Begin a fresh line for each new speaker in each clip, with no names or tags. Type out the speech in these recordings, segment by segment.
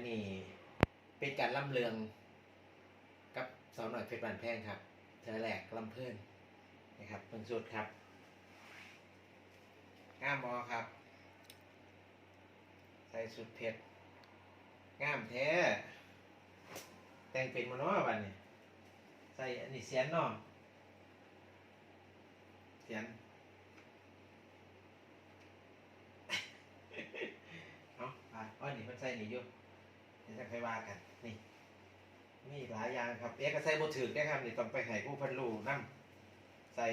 มื่อนี้เป็นการล่ำเลืองกับสาวหน่อยเพชรบานแพงครับเธอแหลกลำเพื่อนนะครับเพิ่งสุดครับงามบอครับ ใส่สุดเพชรงามแท้ แต่งเป็นมาเนาะบัดนี้ใส่อันนี้เสียนนาะเสียน เอาไปอ้อยนี่เพิ่นใส่นี่อยู่เดี๋ยวจะ ค่อยว่ากันนี่มีหลายอย่างครับเอ๊ะก็ใส่บ่ถึกได้ครับนี่ต้องไปให้ผู้พันรู้นํใส่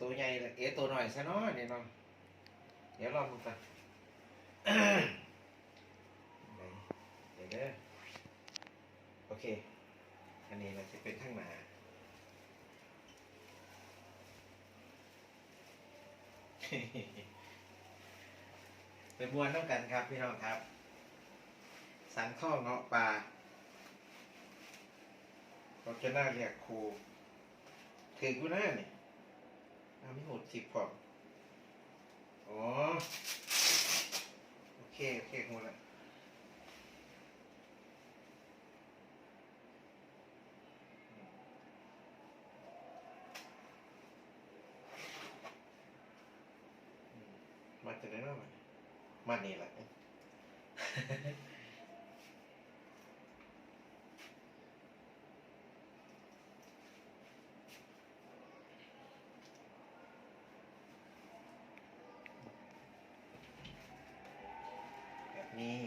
ตัวใหญ่เอ๊ะตัวหน้อยซะเนาะนี่เนาะเดี๋ยวลองดูกันเดี๋ยวเด้อโอเค อันนี้เราจะเป็นข้างหน้าเป็นมวนต้องกันครับพี่น้องครับ สันข้อเงาะปลาเราจะน่าเรียกครูถือกูหน้านี่อ้าไม่หมดสิบพออ๋อ โอเค โอเคหมดล้วมาจะได้ไหมมันมานี่แหละ แบบนี้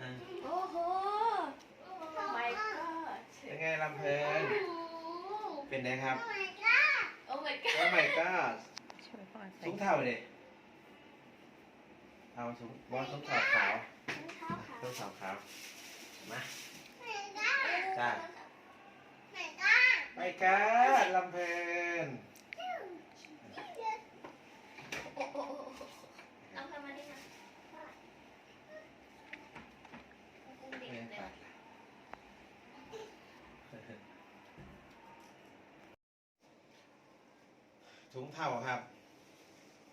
อะ
โอ้โห my god
เป็นไงลำเพลินเป็นไงครับ
โอ้ my
โอ้
god
ไม่ก็
ช่วยพ่อใส่
สูงเท่าเลยเอาสูงบอลสูงเท่าขาวสูงเท่าขาวมาจ้าไปกันลำเพลิน
โอ้โอ้โอ้เอาทำมาดิมาเด็ก
เนี่ย
เด็
ไป
ก
ถุงเท่าครับ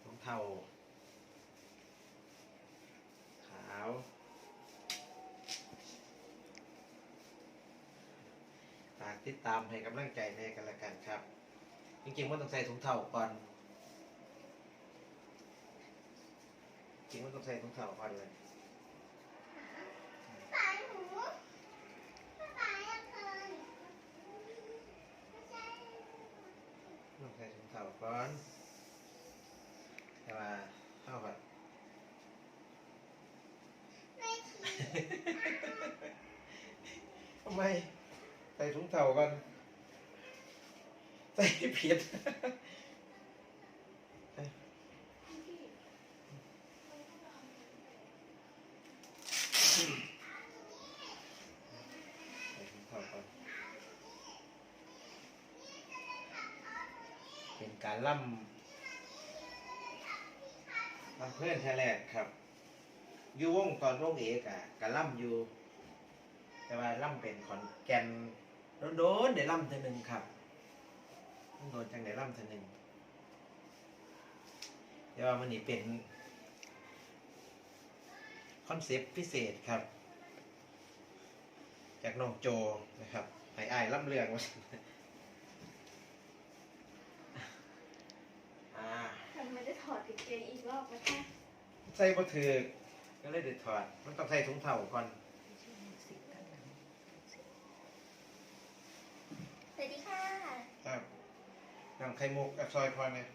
ถุงเท่า ขาวฝากติดตามให้กำลังใจในกันละกันครับ จริงๆว่าต้องใส่ถุงเท่าก่อน จริงว่าต้องใส่ถุงเท่าก่อนเลย ต้องใส่ถุงเท้า ก่อนแต่ว่าเข้าแบบทำไมใส่ถุงเท้าก่อนใส่ผิด ใส่ถุงเท้าก่อน เป็นการล่ำล่ำเพื่อนแท้แรกครับอยู่ วงตอนวงเอกอะกะล่ำอยู่ แต่ว่าล่ำเป็นขอนแก่นโดนๆได้ล่ำเท่อหนึ่งครับโดนจังได้ล่ำเท่อหนึ่งแต่ว่ามันนี่เป็นคอนเซปต์พิเศษครับ จากน้องโจนะครับไอ้ไอ้ายล่ำเรืองว่าซั่นอ่า
ทำไมได้ถอดกางเกงอีกรอบนะคะ
ใส่บ่ถือ กก็เลยเด็ดถอด มันต้องใส่ถุงเท้าก่อน
สวัสดีค่ะ
ครับน้ำไข่มุกกับซอยพอเนี่ย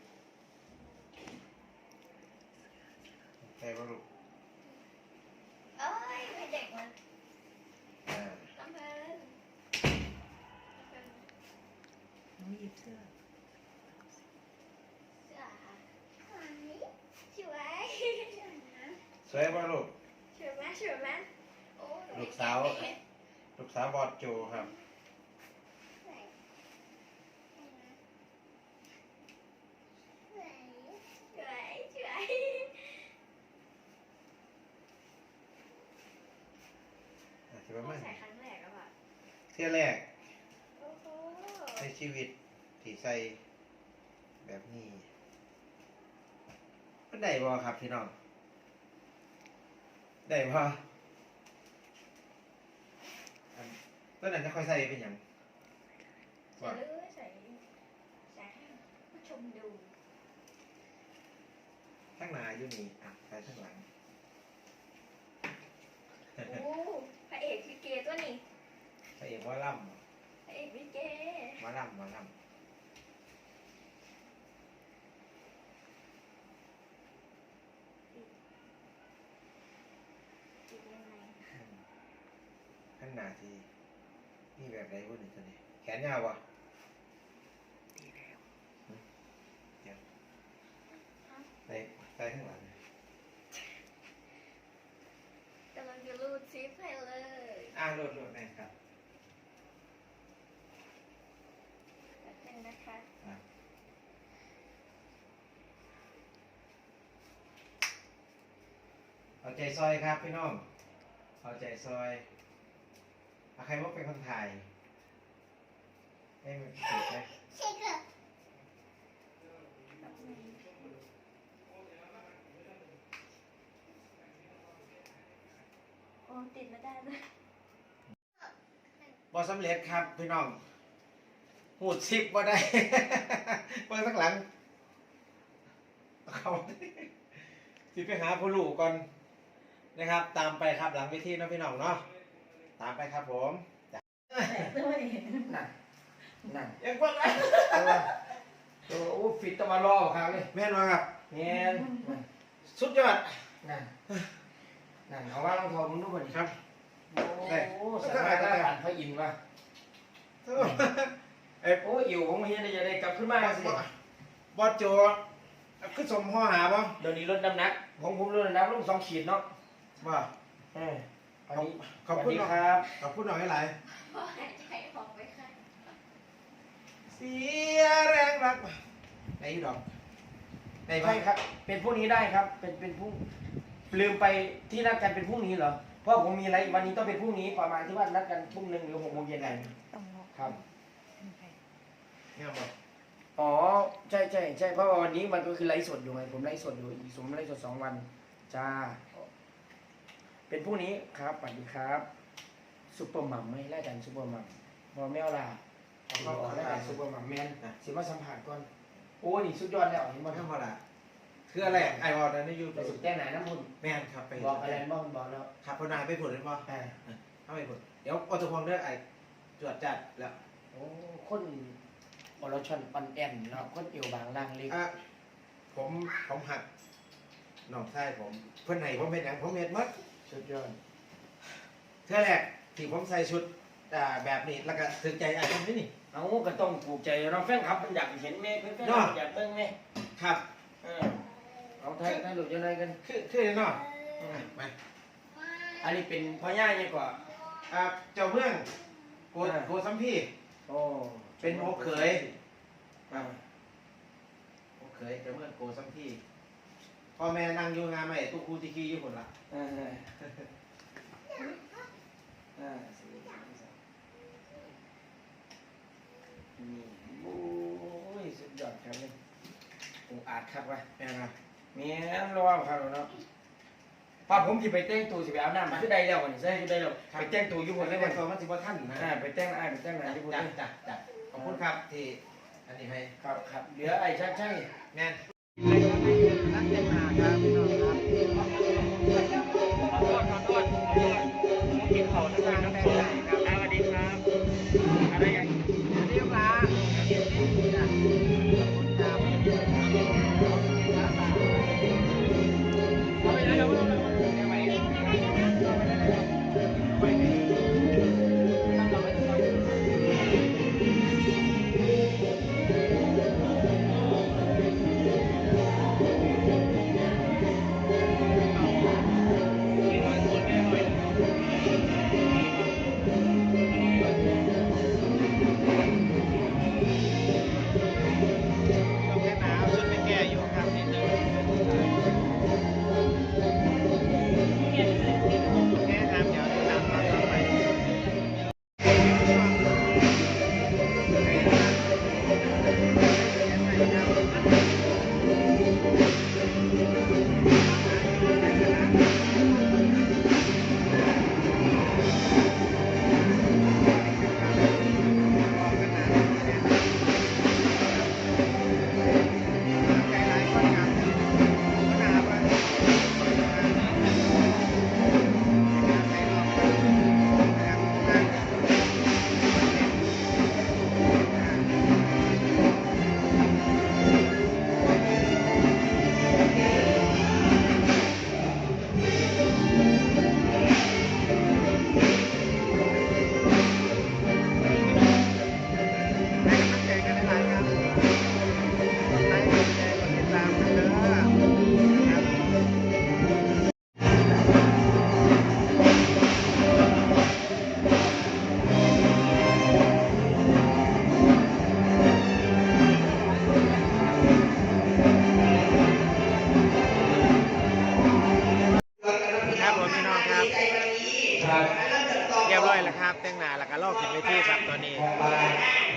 ใส่บ่ลูก
เอ้ยเป็นเด็กมัน
อ่า
ลำเพลิน
น้องหยิบเสื้อ
เสื้อค่ะสวย
สวยบ่ลูก
สวยไหมสวยไหมโอ้หนู
ลูกสาว ลูกสาวบอดโจครับ
สวยสวยสวย
อาจจะประมาณ
ใส่ครั้งแรกอะค่ะ
เที่ยแรก
โอ้โห
ในชีวิตที่ใส่แบบนี้มันได้บ่ครับพี่น้อง ได้บ่อันต้นนั้นจะค่อยใส่เป็นหยัง
ใส่เลยใส่ใส่ให้ผู้ชมดู
ทั้งหน้าอยู่นี่อะใส่ทั้งหลัง
โอ้พระเอกลิเกตัวนี้
ใส่เอกว่าล่
พระเอกลิเกำ
ว่าล่ำว่าล่
ติดยังไงำ
ทั้งหน้าทีนี่แบบไหนวะนี่ตัวนี้แขนยาววะเดี๋ยวใส่ใส่ทั้งหลัง
กำลังจะรูดซิปให้เลย
อ่าโหลดโหลดแม่ครับ
แป๊บนึงนะคะ
เอาใจซอยครับพี่น้อง เอาใจซอยเอา ใครว่าเป็นคนถ่ายให้มันถูกไหม
เช็คอะแป๊บนึงโอ้ติดไม่ได้เลย
บอสำเร็จครับพี่น้องหูดซิปบ่ได้ เปิดสักหลังเอาเขาสิไปหาผู้ลูกก่อนนะครับ ตามไปครับหลังเวทีเนาะพี่น้องเนาะ ตามไปครับผมจ้ะ
ด้วย
นั่นนั่น
ยังกว้างเลย
ตัวตัวโอ้ฟิตต้องมารอครับเลย
แม่นมาครับ
แม่น
สุดยอด
นั่นนั่นเอาว่าลองทอมึงดูก่อนดิ
ครับ
โอ้สามารถได้ผ่านพระอินทร์ว่ะ
เอ้ย
โอ้อิ๋วของเฮียนี่จะได้กลับขึ้นมาสิ
บอสโจคือสมห่อหาบ่
เดี๋ยวนี้ลดน้ำหนักของผมลดน้ำหนักลงสองขีดเนาะ
บ่
เออ อันนี้
ขอบคุณ
สวัสดี
เนาะ
ครับ
ขอบคุณหน่อยให้หลาย
พอหายใจออกไปค่ะ
เสียแรงรักไหนอยู่ดอกไหนบ้า
ใช่ครับ เป็นพรุ่งนี้ได้ครับ เป็นเป็นพรุ่งลืมไปที่นัดกันเป็นพรุ่งนี้เหรอ เพราะผมมีอะไรวันนี้ต้องเป็นพรุ่งนี้ประมาณที่ว่านัดกันทุ่มหนึ่งหรือหกโมงเย็นอะไร
ต้องรอ
ครับ
เนี่ยบ่
อ๋อใช่ใช่ใช่เพราะว่าวันนี้มันก็คือไลฟ์สดอยู่ไงผมไลฟ์สดอยู่อีกสมไลฟ์สดสองวันจ้า เป็นพรุ่งนี้ครับสวัสดีครับซุปเปอร์มัมไม่ไล่กันซุปเปอร์มัมบอแมวล่ะเอาเข้าไล่กันซุปเปอร์มัมแมนสิมาสัมผัสก่อนโอ้นี่สุดยอดแล้วเห็น
บ่
บ่
ธรรมดาคืออะไรไอ้บอลนั่นนี่อยู่
ไปสุดแก้ไหนน้ำมุน
แม่นครับไป
บอกอะไรบ้างบอกแล้ว
ขับพนายไปผลเลยบ่
อ่า
เอาไปผลเดี๋ยวออโตพองเด้อไอ้จวดจัดแล้ว
โอ้คนอรชอนปันแอนเนาะคนเอวบางล่างเล็ก
อะผมผมหักน้องชายผมเพิ่นให้ผมเป็นหยังผมเฮ็ดหมด
สุดยอด
เทื่อแรกที่ผมใส่ชุดอ่าแบบนี้แล้วก็ถึงใจไอ้คนนี้นี่
เอาก็ต้องผูกใจเราแฟนคลับมันอยากเห็นแม่เพื่อนๆ
เนาะ
อยากเบิ่งแม่
ครับ
เออเอาไทยไทยหลุดยังไงกัน
คือคือเนาะ
อืม
ไป
อันนี้เป็นพ่อย่าเนี่ยกว่า
อ่าเจ้าเมืองโก
อ่า
โกสัมพี่
โอ้
เป็นโอเขย
อ่า
โอเขยเจ้าเมืองโกสัมพี่ พ่อแม่นั่งอยู่งานใหม่ตู้คูตีคีอยู่คนละ
อ่าอ่าสี่สามสามนี่โอ้ยสุดยอดครับเลยอ้อาจครับวะ
แม่นะ
แม่นรอครับเนาะป้าผมสิไปแต่งตัวสิไปเอาบน้ำคือได้แล้ววันนี้ใช่คือได้แล้วไปแต่งตัวอยู่บนเลย
แต่
วัน
ตัวมันสิบ่ทันนะ
ไปแต่งอ้ายไปแต่งหน้าอยู่บน
จ้ะจ้ะจ้ะขอบคุณครับที่อันนี้ให้
ครับครับเหลือไอ้ช่างใช่
แม่น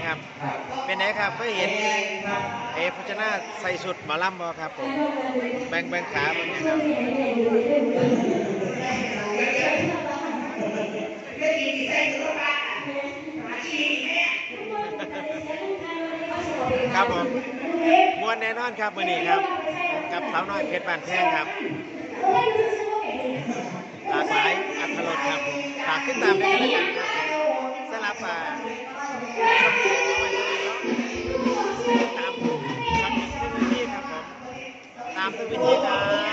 ครับ เป็
นไงครับก็เห็นเอพจนาใส่สุดหมอลำบ่ครับผมแบ่งแบ่งขาเป็นไงครับครับผมมวนแน่นอนครับมื้อนี้ครับ กับสาวน้อยเพชรบ้านแพงครับหลากหลายอัตรสครับผมฝากขึ้นตามด้วยกันครับ สลับอ่าตามทุกวิธีครับผมตามทุกวิธีครั